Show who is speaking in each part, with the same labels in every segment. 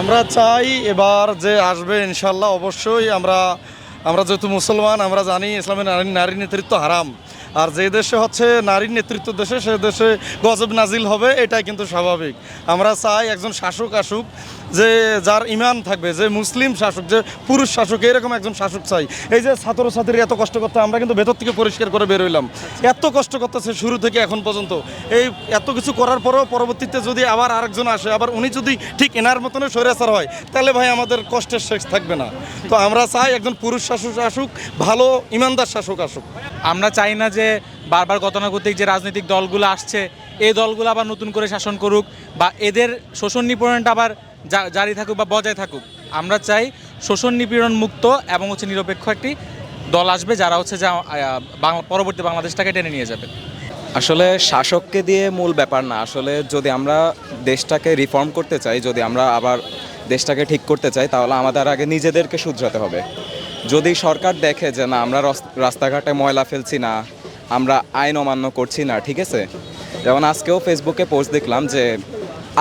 Speaker 1: আমরা চাই এবার যে আসবে, ইনশাল্লাহ অবশ্যই আমরা আমরা যেহেতু মুসলমান, আমরা জানি ইসলামের নারী নারী নেতৃত্ব হারাম। আর যে দেশে হচ্ছে নারীর নেতৃত্ব দেশে, সে দেশে গজব নাজিল হবে, এটাই কিন্তু স্বাভাবিক। আমরা চাই একজন শাসক আসুক, যে যার ইমান থাকবে, যে মুসলিম শাসক, যে পুরুষ শাসক, এরকম একজন শাসক চাই। এই যে ছাত্রছাত্রী এত কষ্ট করতে আমরা কিন্তু ভেতর থেকে পরিষ্কার করে বেরোইলাম এত কষ্ট করতেছে শুরু থেকে এখন পর্যন্ত। এই এত কিছু করার পরেও পরবর্তীতে যদি আবার আরেকজন আসে, আবার উনি যদি ঠিক এনার মতনে স্বৈরাচার হয়, তাহলে ভাই আমাদের কষ্টের শেষ থাকবে না। তো আমরা চাই একজন পুরুষ শাসক আসুক, ভালো ইমানদার শাসক আসুক।
Speaker 2: আমরা চাই না যে বারবার গতানুগতিক যে রাজনৈতিক দলগুলো আসছে, এই দলগুলো আবার নতুন করে শাসন করুক বা এদের শোষণ নিপীড়নটা আবার জারি থাকুক বা বজায় থাকুক। আমরা চাই শোষণ নিপীড়ন মুক্ত এবং হচ্ছে নিরপেক্ষ একটি দল আসবে যারা হচ্ছে যা পরবর্তী বাংলাদেশটাকে টেনে নিয়ে যাবে।
Speaker 3: আসলে শাসককে দিয়ে মূল ব্যাপার না। আসলে যদি আমরা দেশটাকে রিফর্ম করতে চাই, যদি আমরা আবার দেশটাকে ঠিক করতে চাই, তাহলে আমাদের আগে নিজেদেরকে শুধরাতে হবে। যদি সরকার দেখে যে, না, আমরা রাস্তাঘাটে ময়লা ফেলছি না আমরা আইন অমান্য করছি না, ঠিক আছে? যেমন আজকেও ফেসবুকে পোস্ট দেখলাম যে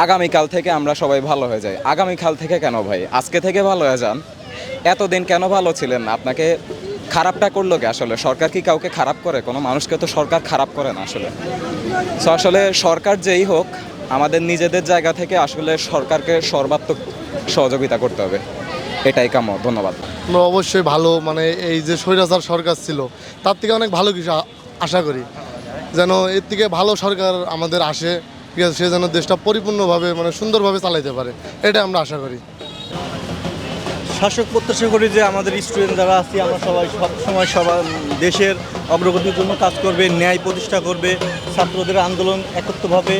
Speaker 3: আগামীকাল থেকে আমরা সবাই ভালো হয়ে যাই। আগামীকাল থেকে কেন ভাই? আজকে থেকে ভালো হয়ে যান। এতদিন কেন ভালো ছিলেন? আপনাকে খারাপটা করল কে আসলে? সরকার কি কাউকে খারাপ করে? কোনো মানুষকে তো সরকার খারাপ করে না আসলে। সো আসলে সরকার যেই হোক, আমাদের নিজেদের জায়গা থেকে আসলে সরকারকে সর্বাত্মক সহযোগিতা করতে হবে। এটাই কাম্য। ধন্যবাদ।
Speaker 4: অবশ্যই ভালো মানে এই যে স্বৈরাচার সরকার ছিল, তার থেকে অনেক ভালো কিছু আশা করি যেন এর থেকে ভালো সরকার আমাদের আসে, ঠিক আছে? সে যেন দেশটা পরিপূর্ণভাবে মানে সুন্দরভাবে চালাইতে পারে, এটা আমরা আশা করি।
Speaker 5: শাসক প্রত্যাশা করি যে আমাদের স্টুডেন্ট যারা আছি, আমরা সবাই সব সময় সবার দেশের অগ্রগতির জন্য কাজ করবে, ন্যায় প্রতিষ্ঠা করবে, ছাত্রদের আন্দোলন একত্রভাবে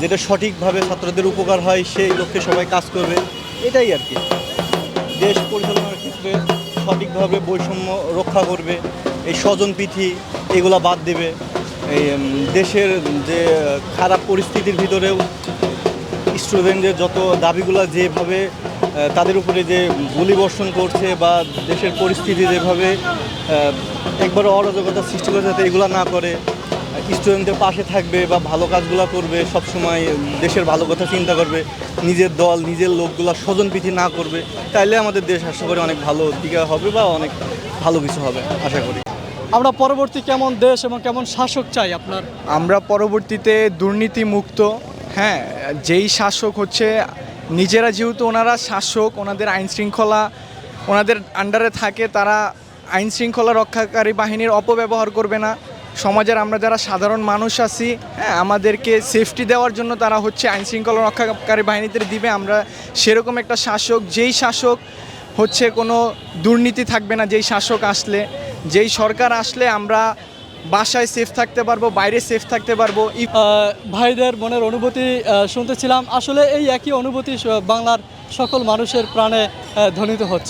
Speaker 5: যেটা সঠিকভাবে ছাত্রদের উপকার হয়, সেই লক্ষ্যে সবাই কাজ করবে, এটাই আর কি। দেশ পরিচালনার ক্ষেত্রে সঠিকভাবে বৈষম্য রক্ষা করবে, এই স্বজনপ্রীতি এগুলা বাদ দেবে। এই দেশের যে খারাপ পরিস্থিতির ভিতরেও স্টুডেন্টদের যত দাবিগুলো যেভাবে তাদের উপরে যে গুলি বর্ষণ করছে বা দেশের পরিস্থিতি যেভাবে একবারে অরাজকতা সৃষ্টি করে যাতে এগুলো না করে, স্টুডেন্টদের পাশে থাকবে বা ভালো কাজগুলো করবে সব সময় দেশের ভালো কথা চিন্তা করবে, নিজের দল, নিজের লোকগুলা স্বজনপ্রীতি না করবে, তাইলে আমাদের দেশ আশা করি অনেক ভালো দিকে হবে বা অনেক ভালো কিছু হবে, আশা করি।
Speaker 6: আমরা পরবর্তী কেমন দেশ এবং কেমন শাসক চাই আপনার?
Speaker 7: আমরা পরবর্তীতে দুর্নীতি মুক্ত হ্যাঁ যেই শাসক হচ্ছে, নিজেরা যেহেতু ওনারা শাসক, ওনাদের আইন শৃঙ্খলা ওনাদের আন্ডারে থাকে, তারা আইন শৃঙ্খলা রক্ষাকারী বাহিনীর অপব্যবহার করবে না। সমাজের আমরা যারা সাধারণ মানুষ আছি হ্যাঁ আমাদেরকে সেফটি দেওয়ার জন্য তারা হচ্ছে আইন শৃঙ্খলা রক্ষাকারী বাহিনীতে দিবে। আমরা সেরকম একটা শাসক, যেই শাসক হচ্ছে কোনো দুর্নীতি থাকবে না, যেই শাসক আসলে। যেই সরকার আসলে আমরা বাসায় সেফ থাকতে পারব, বাইরে সেফ থাকতে পারব
Speaker 6: ভাইদের মনের অনুভূতি শুনতেছিলাম। আসলে এই একই অনুভূতি বাংলার সকল মানুষের প্রাণে ধ্বনিত হচ্ছে।